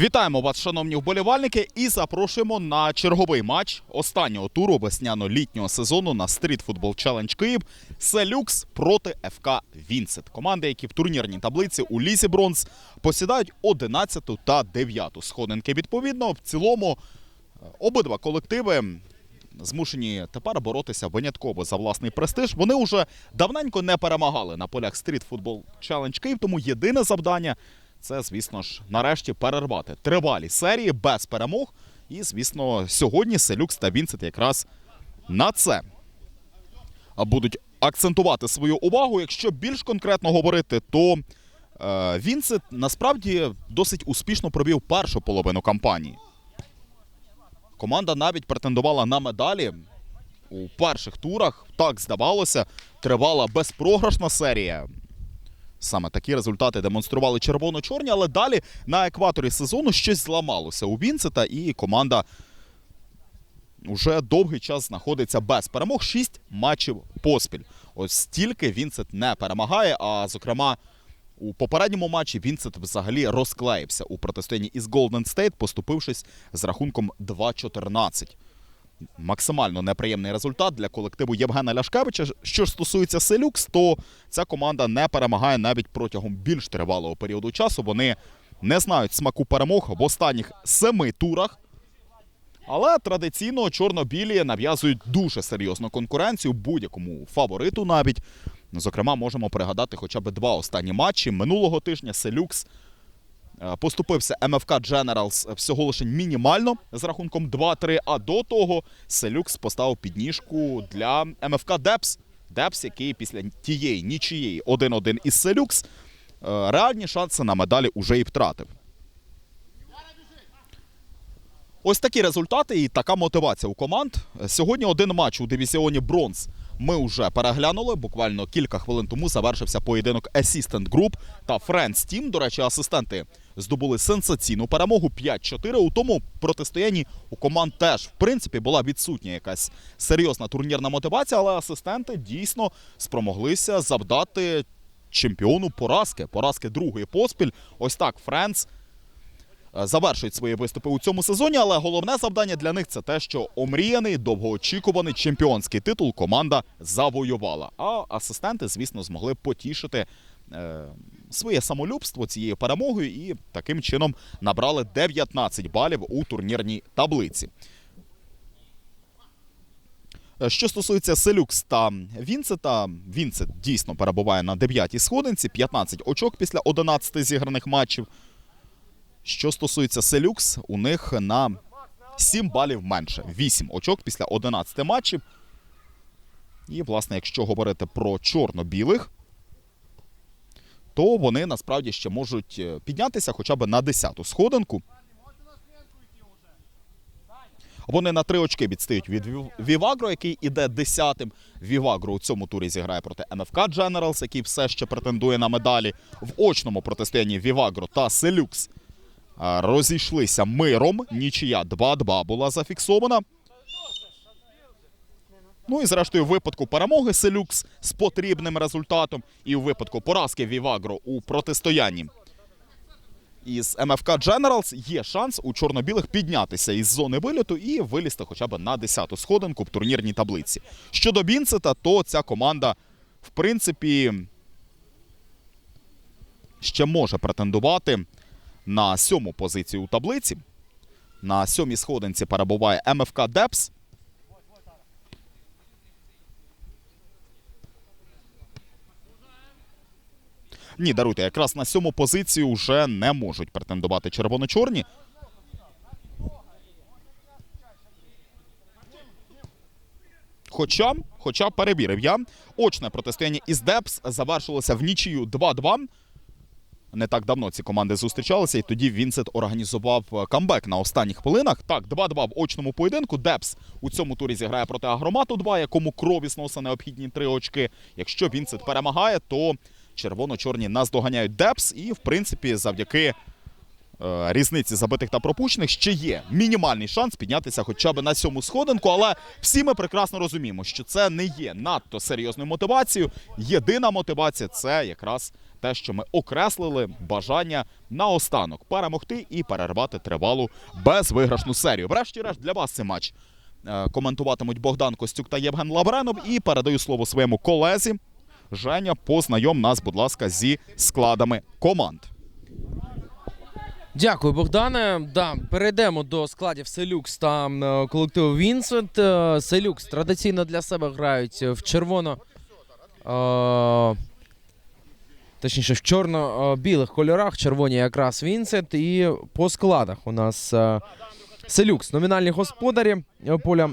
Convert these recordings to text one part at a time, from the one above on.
Вітаємо вас, шановні вболівальники, і запрошуємо на черговий матч останнього туру весняно-літнього сезону на Street Football Challenge Київ Селюкс проти ФК Вінсет. Команди, які в турнірній таблиці у лізі бронз посідають 11 та 9 сходинки. Відповідно, в цілому е, обидва колективи змушені тепер боротися винятково за власний престиж. Вони вже давненько не перемагали на полях Street Football Challenge Київ, тому єдине завдання це, звісно ж, нарешті перервати тривалі серії без перемог. І, звісно, сьогодні Селюкс та Вінсет якраз на це будуть акцентувати свою увагу. Якщо більш конкретно говорити, то е, Вінсет насправді досить успішно провів першу половину кампанії. Команда навіть претендувала на медалі у перших турах. Так здавалося, тривала безпрограшна серія. Саме такі результати демонстрували червоно-чорні, але далі на екваторі сезону щось зламалося у Вінцета, і команда вже довгий час знаходиться без перемог. Шість матчів поспіль. Ось стільки Вінцет не перемагає. А зокрема, у попередньому матчі Вінцет взагалі розклеївся у протистоянні із Golden State, поступившись з рахунком 2-14 максимально неприємний результат для колективу Євгена Ляшкевича. Що ж стосується Селюкс, то ця команда не перемагає навіть протягом більш тривалого періоду часу. Вони не знають смаку перемог в останніх семи турах. Але традиційно чорно-білі нав'язують дуже серйозну конкуренцію будь-якому фавориту навіть. Зокрема, можемо пригадати хоча б два останні матчі. Минулого тижня Селюкс Поступився МФК Generals всього лише мінімально з рахунком 2-3, а до того Селюкс поставив підніжку для МФК Депс. Депс, який після тієї нічиєї 1-1 із Селюкс е, реальні шанси на медалі уже і втратив. Ось такі результати і така мотивація у команд. Сьогодні один матч у дивізіоні Бронз ми вже переглянули. Буквально кілька хвилин тому завершився поєдинок Assistant Group та Friends Team. До речі, асистенти здобули сенсаційну перемогу 5-4. У тому протистоянні у команд теж в принципі була відсутня якась серйозна турнірна мотивація, але асистенти дійсно спромоглися завдати чемпіону поразки. Поразки другої поспіль. Ось так Френс завершують свої виступи у цьому сезоні. Але головне завдання для них це те, що омріяний, довгоочікуваний чемпіонський титул команда завоювала. А асистенти, звісно, змогли потішити е, своє самолюбство цією перемогою і таким чином набрали 19 балів у турнірній таблиці. Е, Що стосується Селюкс та Вінцета, Вінцет дійсно перебуває на 9-й сходинці, 15 очок після 11 зіграних матчів. Що стосується Селюкс, у них на 7 балів менше. 8 очок після 11 матчів. І, власне, якщо говорити про чорно-білих, то вони насправді ще можуть е, піднятися хоча б на 10-ту сходинку. Вони на три очки відстають від Вівагро, який іде десятим. Вівагро у цьому турі зіграє проти МФК Generals, який все ще претендує на медалі. В очному протистоянні Вівагро та Селюкс розійшлися миром. Нічия 2-2 була зафіксована. Ну і зрештою, в випадку перемоги Селюкс з потрібним результатом, і у випадку поразки Вівагро у протистоянні із МФК Generals є шанс у чорно-білих піднятися із зони вильоту і вилізти хоча б на 10-ту сходинку в турнірній таблиці. Щодо Бінцета, то ця команда, в принципі, ще може претендувати на сьому позицію у таблиці. На сьомій сходинці перебуває МФК Депс. Ні, даруйте, якраз на сьому позицію вже не можуть претендувати червоно-чорні. Хоча, хоча перевірив я, очне протистояння із Депс завершилося в нічию 2-2. Не так давно ці команди зустрічалися, і тоді Вінсет організував е, камбек на останніх хвилинах. Так, 2-2 в очному поєдинку. Депс у цьому турі зіграє проти Агромату 2, якому крові сноса необхідні три очки. Якщо Вінсет перемагає, то червоно-чорні наздоганяють Депс, і в принципі, завдяки е, різниці забитих та пропущених ще є мінімальний шанс піднятися хоча б на сьому сходинку. Але всі ми прекрасно розуміємо, що це не є надто серйозною мотивацією. Єдина мотивація це якраз те, що ми окреслили бажання наостанок перемогти і перервати тривалу безвиграшну серію. Врешті-решт для вас цей матч е, коментуватимуть Богдан Костюк та Євген Лавренов. І передаю слово своєму колезі. Женя, познайом нас, будь ласка, зі складами команд. Дякую, Богдане. Да, перейдемо до складів Селюкс та е, колективу Вінсент. Е, Селюкс традиційно для себе грають в червоно. Точніше, в чорно-білих кольорах. Червоні якраз Вінсент. І по складах у нас е, Селюкс, номінальні господарі е, поля.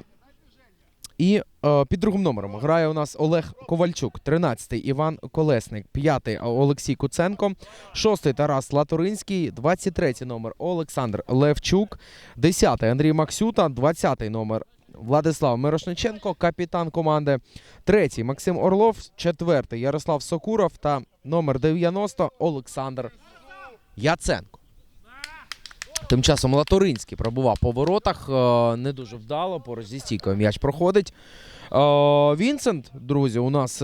І е, під другим номером грає у нас Олег Ковальчук, 13-й Іван Колесник, 5-й Олексій Куценко, 6-й Тарас Латоринський, 23-й номер Олександр Левчук, 10-й Андрій Максюта, 20-й номер Владислав Мирошниченко, капітан команди, 3-й Максим Орлов, 4-й Ярослав Сокуров та номер 90 Олександр Яценко. Тим часом Латоринський пробував по воротах. е, Не дуже вдало. Поруч зі стійкою м'яч проходить. Е, Вінсент, друзі, у нас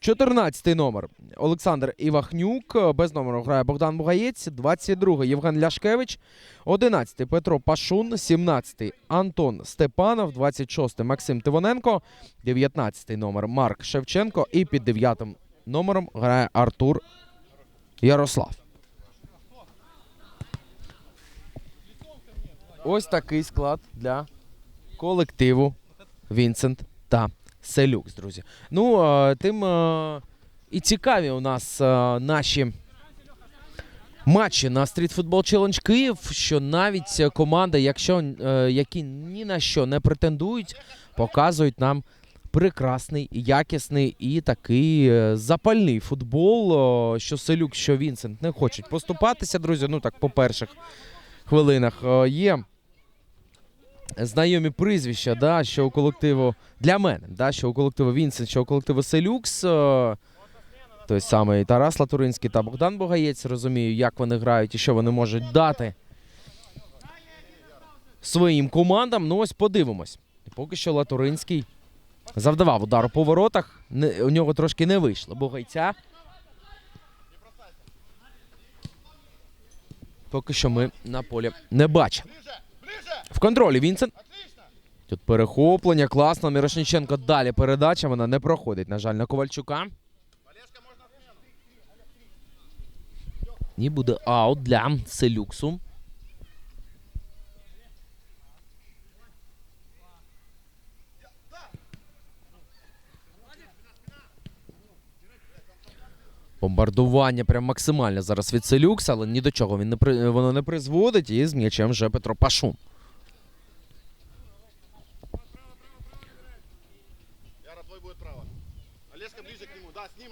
14-й номер Олександр Івахнюк. Без номеру грає Богдан Бугаєць. 22-й Євген Ляшкевич. 11-й Петро Пашун. 17-й Антон Степанов. 26-й Максим Тивоненко. 19-й номер Марк Шевченко. І під 9-м номером грає Артур Ярослав. Ось такий склад для колективу Вінсент та Селюкс, друзі. Ну, тим і цікаві у нас наші матчі на Street Football Challenge Київ, що навіть команди, якщо, е, які ні на що не претендують, показують нам прекрасний, якісний і такий е, запальний футбол. Що Селюк, що Вінсент не хочуть поступатися, друзі. Ну так, по перших хвилинах е, є знайомі прізвища, да, що у колективу для мене, да, що у колективу Вінсент, що у колективу Селюкс. е, Той самий Тарас Латуринський та Богдан Богаєць. Розумію, як вони грають і що вони можуть дати своїм командам. Ну ось подивимось. Поки що Латуринський завдавав удару по воротах. Не, у нього трошки не вийшло. Богайця. Поки що ми на полі не бачимо. В контролі Вінсент. Тут перехоплення, класно. Мірошниченко далі передача. Вона не проходить, на жаль, на Ковальчука. І буде аут для Селюксу. Бомбардування прям максимальне зараз від Селюкса, але ні до чого він не при... воно не призводить. І з м'ячем вже Петро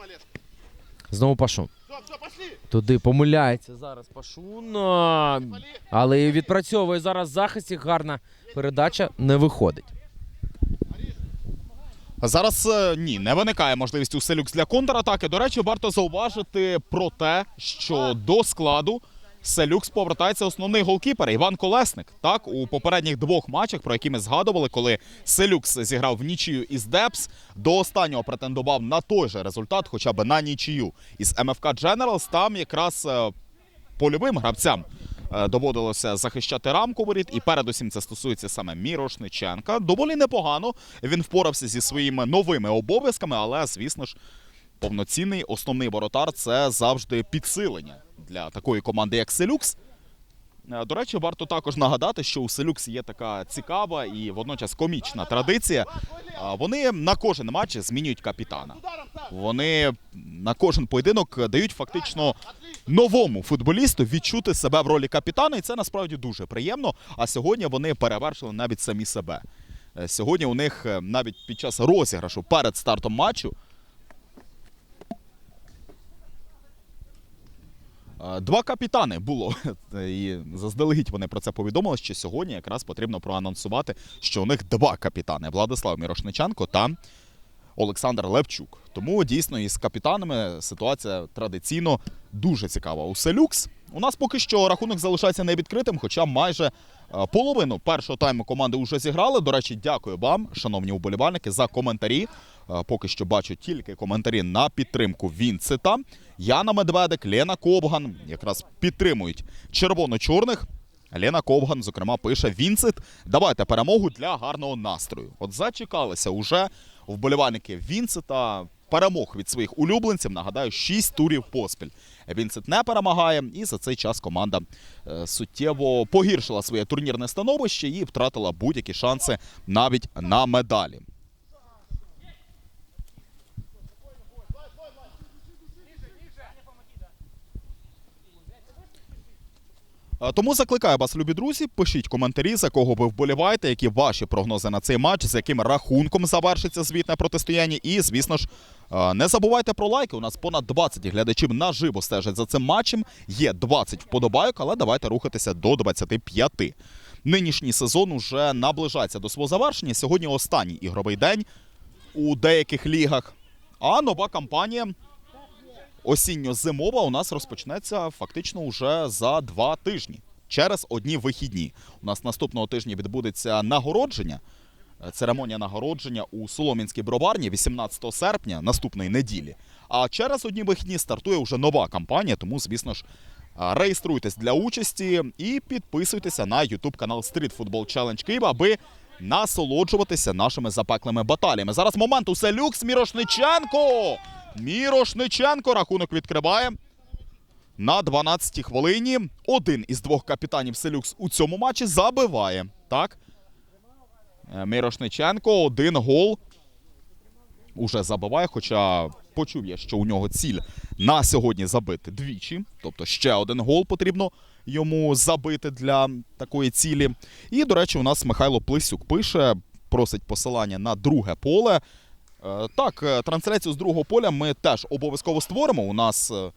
Олежка. Знову Пашун. Туди помиляється зараз Пашун. Але відпрацьовує зараз в захисті. Гарна передача не виходить. Зараз е, ні, не виникає можливості у Селюкс для контратаки. До речі, варто зауважити про те, що до складу Селюкс повертається основний голкіпер Іван Колесник. Так, у попередніх двох матчах, про які ми згадували, коли Селюкс зіграв в нічию із Депс, до останнього претендував на той же результат, хоча б на нічию із МФК Generals. Там якраз е, польовим гравцям доводилося захищати рамку воріт, і передусім це стосується саме Мірошниченка. Доволі непогано він впорався зі своїми новими обов'язками, але звісно ж. Повноцінний основний воротар це завжди підсилення для такої команди, як Селюкс. Е, До речі, варто також нагадати, що у Селюкс є така цікава і водночас комічна традиція. А, Вони на кожен матч змінюють капітана. Вони на кожен поєдинок дають фактично новому футболісту відчути себе в ролі капітана, і це насправді дуже приємно. А сьогодні вони перевершили навіть самі себе. Е, Сьогодні у них е, навіть під час розіграшу перед стартом матчу Два капітани було, і заздалегідь вони про це повідомили, що сьогодні якраз потрібно проанонсувати, що у них два капітани: Владислав Мірошниченко та Олександр Левчук. Тому дійсно із капітанами ситуація традиційно дуже цікава. У Селюкс у нас поки що рахунок залишається невідкритим, хоча майже половину першого тайму команди вже зіграли. До речі, дякую вам, шановні вболівальники, за коментарі. Е, поки що бачу тільки коментарі на підтримку Вінцета. Яна Медведик, Лена Ковган якраз підтримують червоно-чорних. Лена Ковган, зокрема, пише Вінцет. Давайте перемогу для гарного настрою. От зачекалися уже вболівальники Вінцета. Перемог від своїх улюбленців. Нагадаю, 6 турів поспіль. Вінцет не перемагає, і за цей час команда е, суттєво погіршила своє турнірне становище і втратила будь-які шанси навіть на медалі. Тому закликаю вас, любі друзі, пишіть коментарі, за кого ви вболіваєте, які ваші прогнози на цей матч, з яким рахунком завершиться звітне протистояння. І, звісно ж, е, не забувайте про лайки. У нас понад 20 глядачів наживо стежать за цим матчем. Є 20 вподобайок, але давайте рухатися до 25. Нинішній сезон уже наближається до свого завершення. Сьогодні останній ігровий день у деяких лігах. А нова кампанія осінньо-зимова у нас розпочнеться фактично уже за два тижні через одні вихідні. У нас наступного тижня відбудеться нагородження. е, Церемонія нагородження у Солом'янській броварні 18 серпня наступної неділі. А через одні вихідні стартує вже нова кампанія, тому, звісно ж, реєструйтесь для участі і підписуйтеся на YouTube канал Street Football Challenge Києва, аби насолоджуватися нашими запеклими баталіями. Зараз момент у Селюкс Мірошниченко. Мірошниченко рахунок відкриває. На 12-й хвилині один із двох капітанів Селюкс у цьому матчі забиває. Так. Е, Мірошниченко один гол уже забиває, хоча почув я, що у нього ціль на сьогодні забити двічі. Тобто ще один гол потрібно йому забити для такої цілі. І, до речі, у нас Михайло Плисюк пише, просить посилання на друге поле. Е, Так, е, трансляцію з другого поля ми теж обов'язково створимо. У нас е,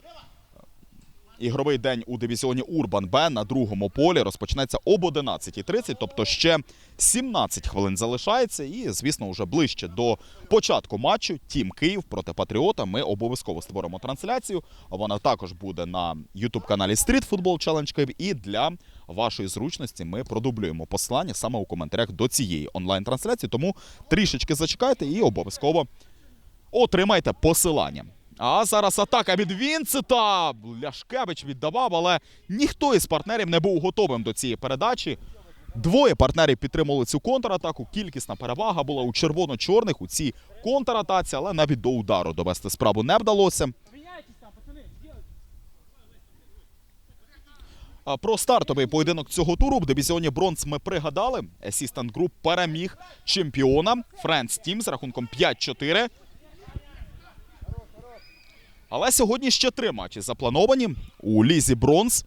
ігровий день у дивізіоні Урбан Б на другому полі розпочнеться об 11.30, тобто ще 17 хвилин залишається. І, звісно, вже ближче до початку матчу Тім Київ проти Патріота. Ми обов'язково створимо трансляцію. Вона також буде на Ютуб-каналі Street Football Challenge Київ. І для вашої зручності ми продублюємо послання саме у коментарях до цієї онлайн-трансляції. Тому трішечки зачекайте і обов'язково отримайте посилання. А зараз атака від Вінцета. Ляшкевич віддавав, але ніхто із партнерів не був готовим до цієї передачі. Двоє партнерів підтримували цю контратаку. Кількісна перевага була у червоно-чорних у цій контратаці, але навіть до удару довести справу не вдалося. Про стартовий поєдинок цього туру в дивізіоні Бронз ми пригадали. Assistant Group переміг чемпіона Friends Team з рахунком 5-4. Але сьогодні ще три матчі заплановані у лізі Бронз.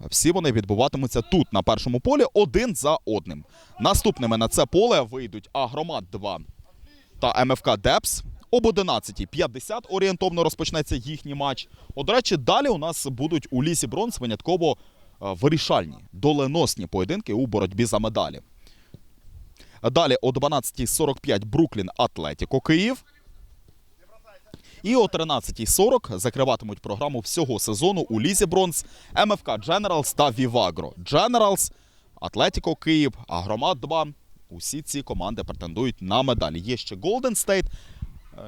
Всі вони відбуватимуться тут, на першому полі, один за одним. Наступними на це поле вийдуть Агромат 2 та МФК Депс. Об 11.50 орієнтовно розпочнеться їхній матч. От, до речі, далі у нас будуть у лісі бронз винятково е, вирішальні, доленосні поєдинки у боротьбі за медалі. Далі о 12.45 Бруклін Атлетіко Київ. І о 13.40 закриватимуть програму всього сезону у Лізі Бронз, МФК Дженералс та Вівагро. Дженералс, Атлетіко Київ, Агромат 2. Усі ці команди претендують на медалі. Є ще Голден Стейт,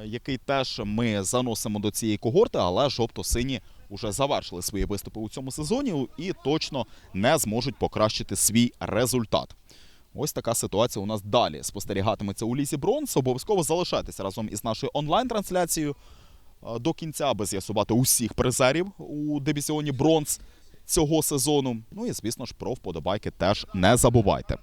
який теж ми заносимо до цієї когорти, але жовто-сині вже завершили свої виступи у цьому сезоні і точно не зможуть покращити свій результат. Ось така ситуація у нас далі спостерігатиметься у лісі Бронз. Обов'язково залишайтеся разом із нашою онлайн-трансляцією до кінця, аби з'ясувати усіх призерів у дивізіоні Бронз цього сезону. Ну і звісно ж про вподобайки теж не забувайте.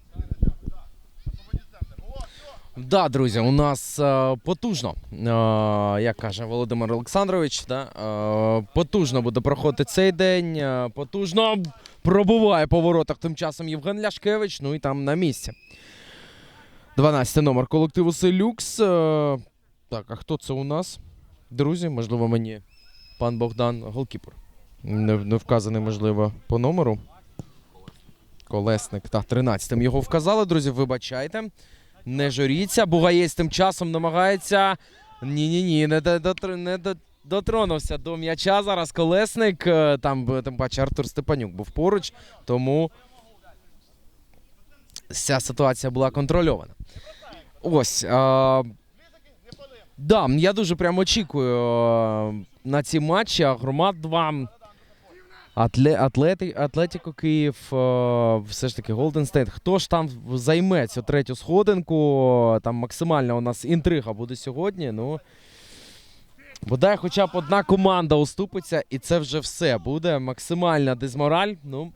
Да, друзі, у нас е, потужно, е, як каже Володимир Олександрович, да, е, потужно буде проходити цей день. е, потужно пробуває по воротах тим часом Євген Ляшкевич. Ну і там на місці. 12 номер колективу Селюкс. Е, так, а хто це у нас? Друзі, можливо, мені пан Богдан голкіпер. Не, не вказаний, можливо, по номеру. Колесник. Так, 13-м його вказали, друзі. Вибачайте. Не журіться. Бугаєць тим часом намагається. Ні-ні-ні, не, до- не до- дотронувся до м'яча. Зараз колесник. Е, Там, тим паче, Артур Степанюк був поруч, тому ця ситуація була контрольована. Ось. А, Да, я дуже прям очікую е, на ці матчі. Агромат 2, Атле, Атлети, Атлетіко Київ, е, все ж таки Голден Стейт. Хто ж там займе цю третю сходинку? Там максимальна у нас інтрига буде сьогодні. Ну, бодай хоча б одна команда уступиться, і це вже все. Буде максимальна дезмораль. Ну,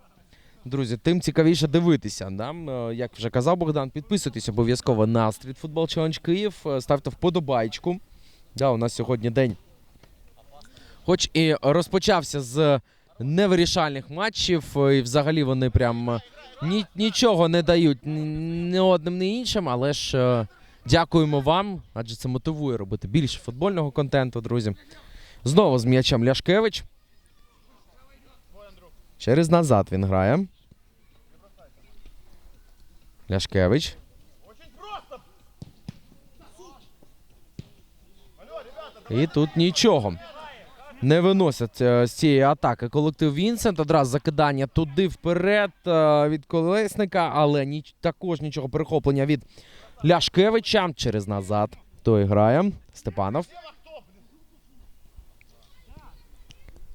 Друзі, тим цікавіше дивитися. Да? Е, Як вже казав Богдан, підписуйтесь обов'язково на Football Challenge Київ. Е, Ставте вподобайку. Да, у нас сьогодні день. Хоч і розпочався з невирішальних матчів, е, і взагалі вони прям ні, нічого не дають ні, одним, ні іншим, але ж дякуємо вам, адже це мотивує робити більше футбольного контенту, друзі. Знову з м'ячем Ляшкевич. Через назад він грає. Ляшкевич. І тут нічого. Не виносять е, з цієї атаки колектив Вінсент. Одразу закидання туди вперед е, від колесника, але також нічого перехоплення від Ляшкевича через назад. Той грає. Степанов.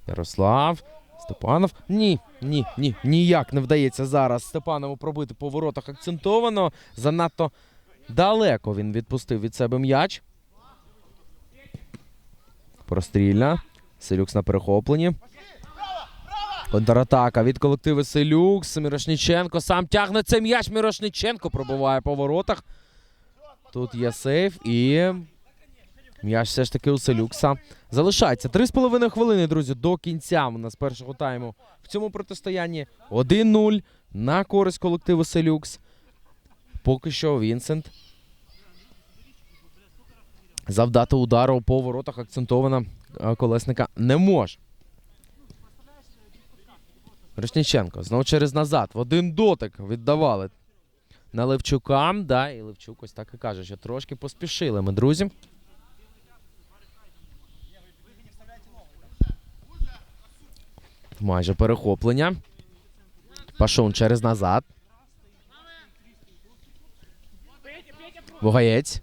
Ярослав. Степанов. Ні, ні, ні, ніяк не вдається зараз Степанову пробити по воротах акцентовано. Занадто далеко він відпустив від себе м'яч. Прострільна. Селюкс на перехопленні. Контратака від колективу Селюкс. Мірошниченко сам тягне цей м'яч. Мірошниченко пробиває по воротах. Тут є сейф і. М'яч все ж таки у Селюкса. Залишається 3,5 хвилини, друзі, до кінця у нас першого тайму в цьому протистоянні. 1-0 на користь колективу Селюкс. Поки що Вінсент. Завдати удару по воротах акцентована колесника не може. Решніченко знову через назад. В один дотик віддавали на Левчука. Да, і Левчук ось так і каже, що трошки поспішили ми, друзі. Майже перехоплення. Пашун через назад. Вогаєць.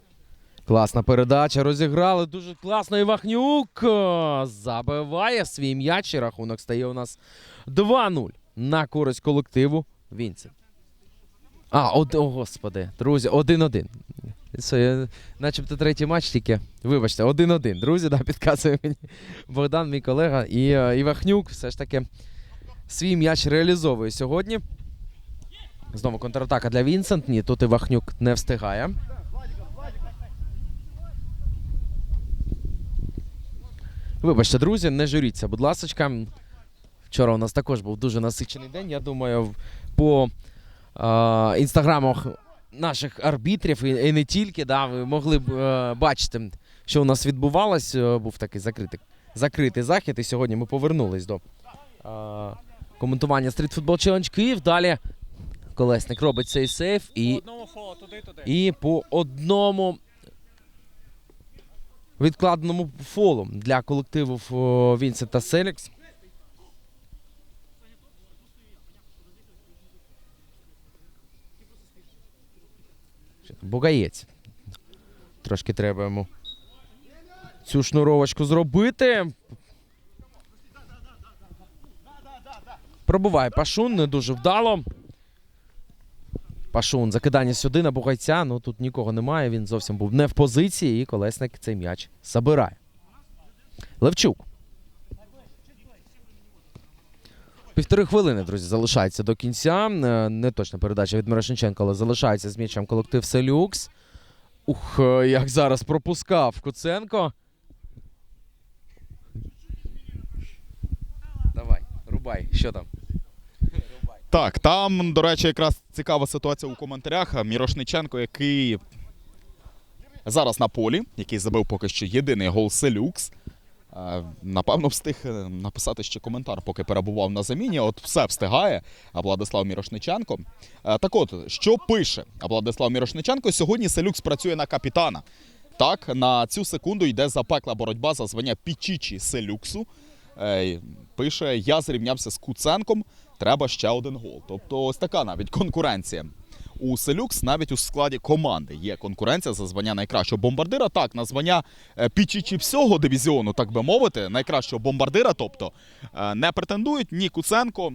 Класна передача. Розіграли дуже класно. Івахнюк е, забиває свій м'яч. І рахунок стає у нас 2-0 на користь колективу Вінцент. А, од... о, господи, друзі, 1-1. Це, е, начебто третій матч тільки. Вибачте, 1-1. Друзі, да, підказує мені Богдан, мій колега. І е, Івахнюк все ж таки свій м'яч реалізовує сьогодні. Знову контратака для Вінсент. Ні, тут Івахнюк не встигає. Вибачте, друзі, не журіться, будь ласка. Вчора у нас також був дуже насичений день. Я думаю, по інстаграмах наших арбітрів і, не тільки, да, ви могли б е, бачити, що у нас відбувалось. Е, Був такий закритий, закритий захід, і сьогодні ми повернулись до е, коментування Street Football Challenge Київ. Далі колесник робить цей сейф і, і по одному відкладеному фолу для колективу Вінсента Селікс. Бугаєць. Трошки треба йому цю шнуровочку зробити. Пробуває Пашун, не дуже вдало. Пашун, закидання сюди на Бугайця. Ну тут нікого немає. Він зовсім був не в позиції, і колесник цей м'яч забирає. Левчук. Півтори хвилини, друзі, залишається до кінця. Е, Не точна передача від Мирошниченка, але залишається з м'ячем колектив Селюкс. Ух, е, як зараз пропускав Куценко. Давай, рубай, що там? Так, там, до речі, якраз цікава ситуація у коментарях. Мірошниченко, який зараз на полі, який забив поки що єдиний гол Селюкс. Е, Напевно, встиг е, написати ще коментар, поки перебував на заміні. От все встигає Владислав Мірошниченко. Е, Так от, що пише Владислав Мірошниченко? Сьогодні Селюкс працює на капітана. Так, на цю секунду йде запекла боротьба за звання Пічічі Селюксу. Пише: Я зрівнявся з Куценком, треба ще один гол. Тобто, ось така навіть конкуренція у Селюкс навіть у складі команди є конкуренція за звання найкращого бомбардира. Так, на звання е, пічічі всього дивізіону, так би мовити, найкращого бомбардира, тобто е, не претендують ні Куценко,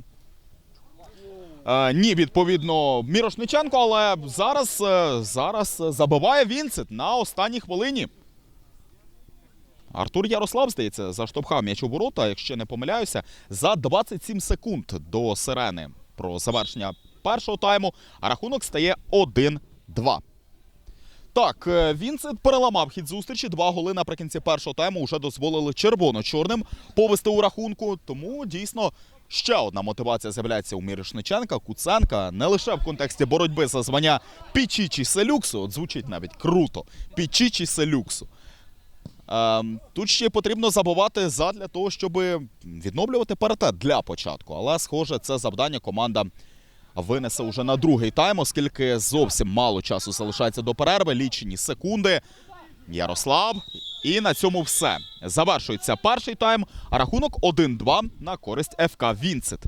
Е, ні, відповідно, Мірошниченко, але зараз, зараз забиває Вінцет на останній хвилині. Артур Ярослав, здається, заштовхав м'яч у ворота, якщо не помиляюся, за 27 секунд до сирени про завершення першого тайму, а рахунок стає 1-2. Так, е, Вінсент переламав хід зустрічі. Два голи наприкінці першого тайму вже дозволили червоно-чорним повести у рахунку. Тому дійсно ще одна мотивація з'являється у Мірошниченка, Куценка. Не лише в контексті боротьби за звання Пічічі Селюксу. От звучить навіть круто. Пічічі Селюксу. Ем, тут ще потрібно забувати задля того, щоб відновлювати паритет для початку. Але, схоже, це завдання команда винесе уже на другий тайм, оскільки зовсім мало часу залишається до перерви, лічені секунди. Ярослав. І на цьому все. Завершується перший тайм, рахунок 1-2 на користь ФК Вінцет.